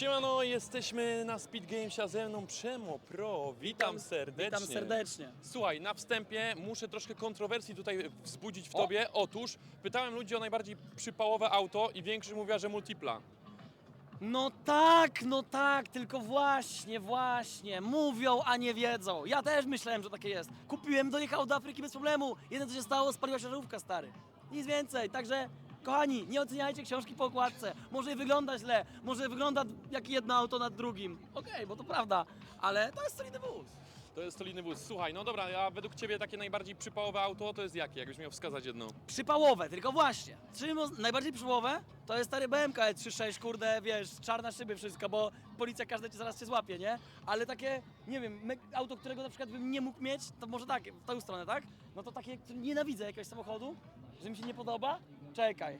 Siemano, jesteśmy na Speed Gamesie, a ze mną Przemo Pro. Witam, serdecznie. Witam serdecznie. Słuchaj, na wstępie muszę troszkę kontrowersji tutaj wzbudzić w O! tobie. Otóż pytałem ludzi o najbardziej przypałowe auto i większość mówiła, że Multipla. No tak, no tak, tylko właśnie, właśnie. Mówią, a nie wiedzą. Ja też myślałem, że takie jest. Kupiłem, dojechał do Afryki bez problemu. Jeden co się stało, spaliła się żarówka, stary. Nic więcej, także... Kochani, nie oceniajcie książki po okładce. Może wygląda źle, może wygląda jak jedno auto nad drugim. Okej, bo to prawda, ale to jest solidny wóz. To jest solidny wóz. Słuchaj, no dobra, a według ciebie takie najbardziej przypałowe auto to jest jakie? Jakbyś miał wskazać jedno? Przypałowe, tylko właśnie. Czym o- najbardziej przypałowe? To jest stary BMK E36, kurde, wiesz, czarna szyby, wszystko, bo policja każda cię zaraz cię złapie, nie? Ale takie, nie wiem, me- auto, którego na przykład bym nie mógł mieć, to może tak, w tą stronę, tak? No to takie, które nienawidzę jakiegoś samochodu, że mi się nie podoba. Czekaj.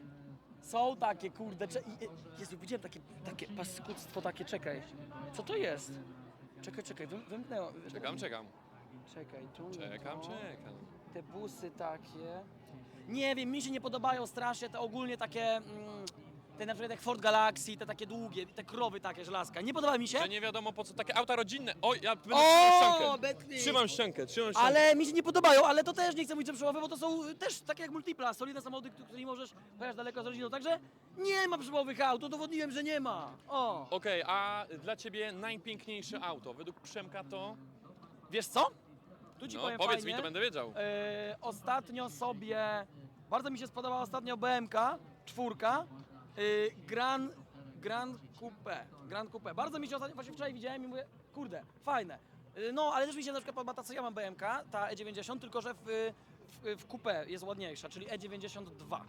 Są takie, kurde, cze- Jezu, widziałem takie, takie paskudztwo takie, czekaj. Co to jest? Czekaj, czekaj, wym, wymknęło. Czekam, czekam. Czekaj, tu Czekam, to. czekam. Te busy takie. Nie wiem, mi się nie podobają strasznie te ogólnie takie. Mm, te na przykład jak Ford Galaxy, te takie długie, te krowy takie żelazka. Nie podoba mi się. Że nie wiadomo po co takie auta rodzinne. Oj, ja będę trzymał ściankę. Trzymam ściankę, trzymam ściankę. Ale mi się nie podobają, ale to też nie chcę mówić, że bo to są y, też takie jak Multipla, solidne samochody, którymi możesz pojechać daleko z rodziną. Także nie ma przyłowych aut, udowodniłem, że nie ma. O, Okej, a dla ciebie najpiękniejsze auto według Przemka to? wiesz co? Tu ci No, powiem powiedz fajnie. mi, to będę wiedział. E, ostatnio sobie, bardzo mi się spodobała ostatnio BMK, czwórka, e, Gran, Gran Coupe, Gran Coupe. Bardzo mi się ostatnio, właśnie wczoraj widziałem i mówię, kurde, fajne. E, no, ale też mi się na przykład podoba ta, co ja mam BMK, ta E90, tylko że w, w, w Coupe jest ładniejsza, czyli E92.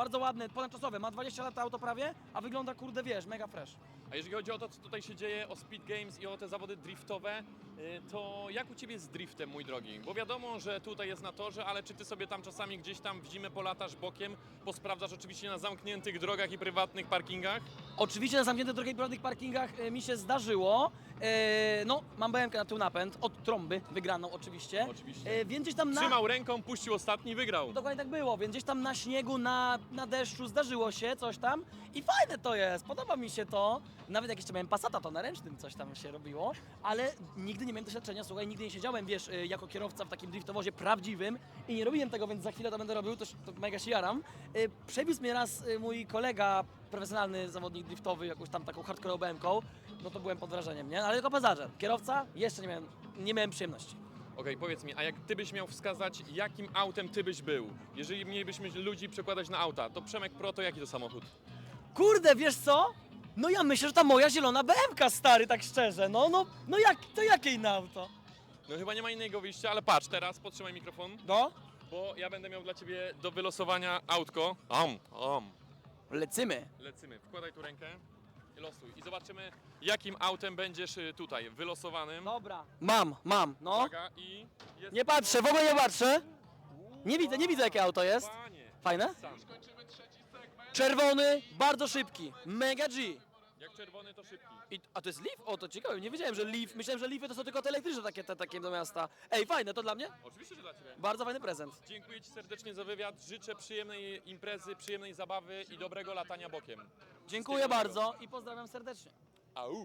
Bardzo ładny, ponadczasowy, ma 20 lat to auto prawie, a wygląda, kurde, wiesz, mega fresh. A jeżeli chodzi o to, co tutaj się dzieje, o Speed Games i o te zawody driftowe, y, to jak u Ciebie z driftem, mój drogi? Bo wiadomo, że tutaj jest na torze, ale czy Ty sobie tam czasami gdzieś tam w zimę polatasz bokiem, posprawdzasz oczywiście na zamkniętych drogach i prywatnych parkingach? Oczywiście na zamkniętych drogach i prywatnych parkingach e, mi się zdarzyło. E, no, mam BMK na tył napęd, od trąby, wygraną oczywiście. Oczywiście. E, więc gdzieś tam na... Trzymał ręką, puścił ostatni, wygrał. Dokładnie tak było, więc gdzieś tam na śniegu, na, na deszczu zdarzyło się coś tam i fajne to jest, podoba mi się to. Nawet jak jeszcze miałem Passata, to na ręcznym coś tam się robiło, ale nigdy nie miałem doświadczenia, słuchaj, nigdy nie siedziałem, wiesz, jako kierowca w takim driftowozie prawdziwym i nie robiłem tego, więc za chwilę to będę robił, to, to mega się jaram. Y, Przewiózł mnie raz mój kolega, profesjonalny zawodnik driftowy, jakąś tam taką hardcore BM-ką, no to byłem pod wrażeniem, nie? Ale tylko pasażer. Kierowca? Jeszcze nie miałem, nie miałem przyjemności. Okej, powiedz mi, a jak Ty byś miał wskazać, jakim autem Ty byś był? Jeżeli mielibyśmy ludzi przekładać na auta, to Przemek Pro to jaki to samochód? Kurde, wiesz co? No ja myślę, że ta moja zielona BMK, stary, tak szczerze. No, no, no jak, to jakie inne auto? No chyba nie ma innego wyjścia, ale patrz, teraz podtrzymaj mikrofon. No? Bo ja będę miał dla ciebie do wylosowania autko. Om, om. Lecymy. Lecimy. Wkładaj tu rękę i losuj. I zobaczymy, jakim autem będziesz y, tutaj wylosowanym. Dobra. Mam, mam, no. Uwaga i jest... Nie patrzę, w ogóle nie patrzę. Nie widzę, nie widzę jakie auto jest. Panie. Fajne? Sam. Czerwony, bardzo szybki. Mega G. Jak czerwony to szybki. I, a to jest Leaf? O, to ciekawe, nie wiedziałem, że Leaf. Myślałem, że Leafy to są tylko te elektryczne takie, te, takie do miasta. Ej, fajne, to dla mnie? Oczywiście, że dla ciebie. Bardzo fajny prezent. Dziękuję ci serdecznie za wywiad. Życzę przyjemnej imprezy, przyjemnej zabawy i dobrego latania bokiem. Dziękuję bardzo i pozdrawiam serdecznie. Au.